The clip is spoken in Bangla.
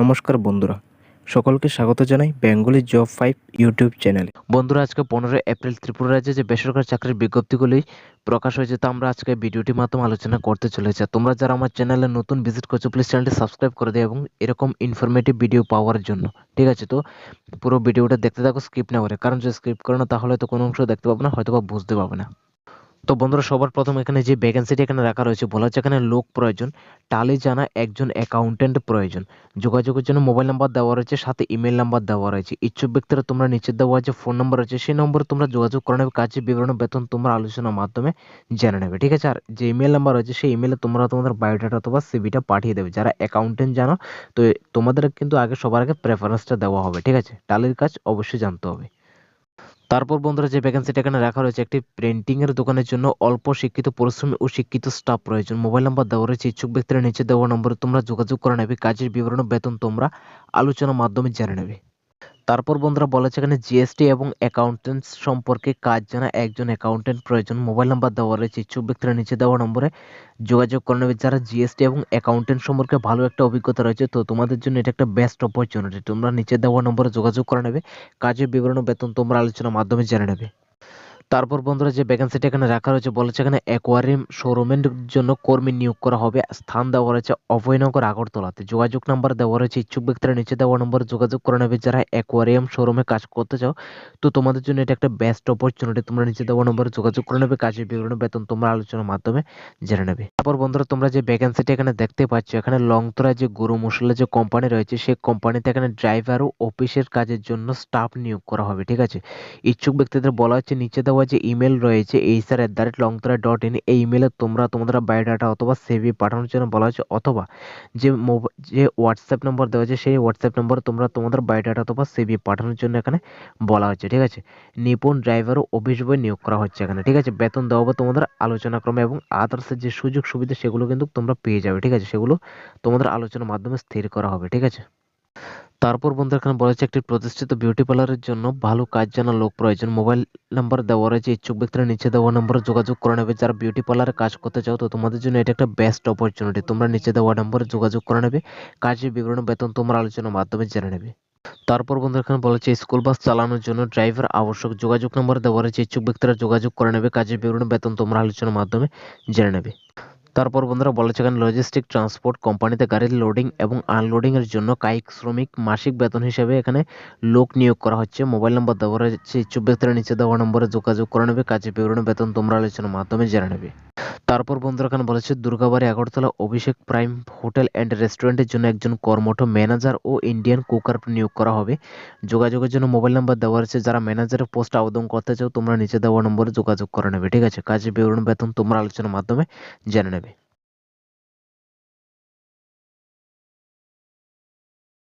নমস্কার বন্ধুরা, সকলকে স্বাগত জানাই বেঙ্গলি জব ফাইভ ইউটিউব চ্যানেলে। বন্ধুরা, আজকে পনেরোই এপ্রিল ত্রিপুরা রাজ্যে যে বেসরকারি চাকরির বিজ্ঞপ্তিগুলি প্রকাশ হয়েছে তা আমরা আজকে ভিডিওটির মাধ্যমে আলোচনা করতে চলেছি। তোমরা যারা আমার চ্যানেলে নতুন ভিজিট করছ প্লিজ চ্যানেলটি সাবস্ক্রাইব করে দিও এবং এরকম ইনফরমেটিভ ভিডিও পাওয়ার জন্য। ঠিক আছে তো? পুরো ভিডিওটা দেখতে থাকো স্কিপ না করে। কারণ যদি স্কিপ করো না, তাহলে তো কোনো অংশ দেখতে পাবো না হয়তো বা বুঝতে পারবে না। তো বন্ধুরা, সবার প্রথম এখানে যে ভ্যাকেন্সিটি এখানে রাখা রয়েছে, বলা হচ্ছে এখানে লোক প্রয়োজন টালি জানা একজন অ্যাকাউন্টেন্ট প্রয়োজন। যোগাযোগের জন্য মোবাইল নাম্বার দেওয়া রয়েছে, সাথে ইমেল নাম্বার দেওয়া রয়েছে। ইচ্ছুক ব্যক্তিরা তোমরা নিচে দেওয়া যে ফোন নাম্বার রয়েছে, সেই নম্বরে তোমরা যোগাযোগ করে নেবে, কাজের বিবরণ বেতন তোমরা আলোচনার মাধ্যমে জেনে নেবে, ঠিক আছে? আর যে ইমেল নাম্বার রয়েছে, সেই ইমেলে তোমরা তোমাদের বায়োডাটা অথবা সিভিটা পাঠিয়ে দেবে। যারা অ্যাকাউন্টেন্ট জানো, তো তোমাদের কিন্তু আগে সবার আগে প্রেফারেন্সটা দেওয়া হবে, ঠিক আছে? টালির কাজ অবশ্যই জানতে হবে। তারপর বন্ধুরা যে ভ্যাকেন্সিটা এখানে রাখা রয়েছে, একটি প্রিন্টিং এর দোকানের জন্য অল্প শিক্ষিত পরিশ্রমী ও শিক্ষিত স্টাফ প্রয়োজন। মোবাইল নাম্বার দেওয়া রয়েছে, ইচ্ছুক ব্যক্তিরা নিচে দেওয়া নম্বরে তোমরা যোগাযোগ করে নেবে। কাজের বিবরণ বেতন তোমরা আলোচনার মাধ্যমে জেনে নেবে। তারপর বন্ধুরা বলেছে এখানে জিএসটি এবং অ্যাকাউন্টেন্টস সম্পর্কে কাজ জানা, একজন অ্যাকাউন্টেন্ট প্রয়োজন। মোবাইল নাম্বার দেওয়া রয়েছে ইচ্ছুক ব্যক্তিরা নিচে দেওয়া নম্বরে। যোগাযোগ করে নেবে যারা জিএসটি এবং অ্যাকাউন্টেন্ট সম্পর্কে ভালো একটা অভিজ্ঞতা রয়েছে, তো তোমাদের জন্য এটা একটা বেস্ট অপরচুনিটি তোমরা নিচে দেওয়া নম্বরে যোগাযোগ করে নেবে, কাজের বিবরণ বেতন তোমরা আলোচনার মাধ্যমে জেনে নেবে। তারপর বন্ধুরা যে ভ্যাকেন্সিটা এখানে রাখা রয়েছে বলেছে এখানে অ্যাকোয়ারিয়াম শোরুমের জন্য কর্মী নিয়োগ করা হবে। স্থান দেওয়া রয়েছে অভয়নগর, আগরতলাতে। যোগাযোগ নাম্বার দেওয়া রয়েছে, ইচ্ছুক ব্যক্তিরা নিচে দেওয়া নম্বরে যোগাযোগ করে নেবে। যারা অ্যাকোয়ারিয়াম শোরুমে কাজ করতে চাও, তো তোমাদের জন্য এটা একটা বেস্ট অপরচুনিটি তোমরা নিচে দেওয়া নম্বরে যোগাযোগ করে নেবে, কাজের বিবরণ, বেতন তোমরা আলোচনার মাধ্যমে জেনে নেবে। তারপর বন্ধুরা, তোমরা যে ভ্যাকেন্সিটা এখানে দেখতে পাচ্ছ, এখানে লংতরা যে গরু মশলা যে কোম্পানি রয়েছে, সেই কোম্পানিতে এখানে ড্রাইভার ও অফিসের কাজের জন্য স্টাফ নিয়োগ করা হবে, ঠিক আছে? ইচ্ছুক ব্যক্তিদের বলা হচ্ছে নিচে দেওয়া যে ইমেল রয়েছে HR at the rate Longtarai dot in এই ইমেলে তোমরা তোমাদের বায়োডাটা অথবা সেভি পাঠানোর জন্য বলা হচ্ছে অথবা যে যে হোয়াটসঅ্যাপ নম্বর দেওয়া হয়েছে, সেই হোয়াটসঅ্যাপ নম্বরে তোমরা তোমাদের বায়োডাটা অথবা সেভি পাঠানোর জন্য এখানে বলা হচ্ছে ঠিক আছে? নিপুণ ড্রাইভার অফিস বয় নিয়োগ করা হচ্ছে এখানে, ঠিক আছে? বেতন দেওয়া তোমাদের আলোচনা ক্রমে এবং আদার্সের যে সুযোগ সুবিধা সেগুলো কিন্তু তোমরা পেয়ে যাবে, ঠিক আছে? সেগুলো তোমাদের আলোচনার মাধ্যমে স্থির করা হবে, ঠিক আছে? তারপর বন্ধু এখানে বলেছে একটি প্রতিষ্ঠিত বিউটি পার্লারের জন্য ভালো কাজ জানা লোক প্রয়োজন। মোবাইল নাম্বার দেওয়া রয়েছে, ইচ্ছুক ব্যক্তিরা নিচে দেওয়া নম্বরে যোগাযোগ করে নেবে। যারা বিউটি পার্লারে কাজ করতে চাও, তো তোমাদের জন্য এটা একটা বেস্ট অপরচুনিটি তোমরা নিচে দেওয়া নম্বরে যোগাযোগ করে নেবে। কাজের বিবরণ, বেতন, তোমরা আলোচনার মাধ্যমে জেনে নেবে। তারপর বন্ধু এখানে বলেছে স্কুল বাস চালানোর জন্য ড্রাইভার আবশ্যক। যোগাযোগ নম্বর দেওয়া রয়েছে, ইচ্ছুক ব্যক্তিরা যোগাযোগ করে নেবে। কাজের বিবরণ, বেতন, তোমরা আলোচনার মাধ্যমে জেনে নেবে। তারপর বন্ধুরা বলেছে এখানে লজিস্টিক ট্রান্সপোর্ট কোম্পানিতে গাড়ির লোডিং এবং আনলোডিং এর জন্য কায়িক শ্রমিক মাসিক বেতন হিসেবে এখানে লোক নিয়োগ করা হচ্ছে। মোবাইল নম্বর দেওয়া রয়েছে ইচ্ছুক ব্যক্তিরা নিচে দেওয়া নম্বরে যোগাযোগ করে নেবে, কাজে বিবরণ বেতন তোমরা আলোচনার মাধ্যমে জেনে নেবে। তারপর বন্ধুরা খান বলেছে, Durgabari, Agartala, Abhishek Prime Hotel and রেস্টুরেন্টের জন্য একজন কর্মঠ ম্যানেজার ও ইন্ডিয়ান কুকার নিয়োগ করা হবে। যোগাযোগের জন্য মোবাইল নাম্বার দেওয়া রয়েছে, যারা ম্যানেজারের পোস্ট আবেদন করতে চাও তোমরা নিচে দেওয়া নম্বরে যোগাযোগ করে নেবে, ঠিক আছে? কাজে বিবরণ বেতন তোমরা আলোচনার মাধ্যমে জেনে নেবে।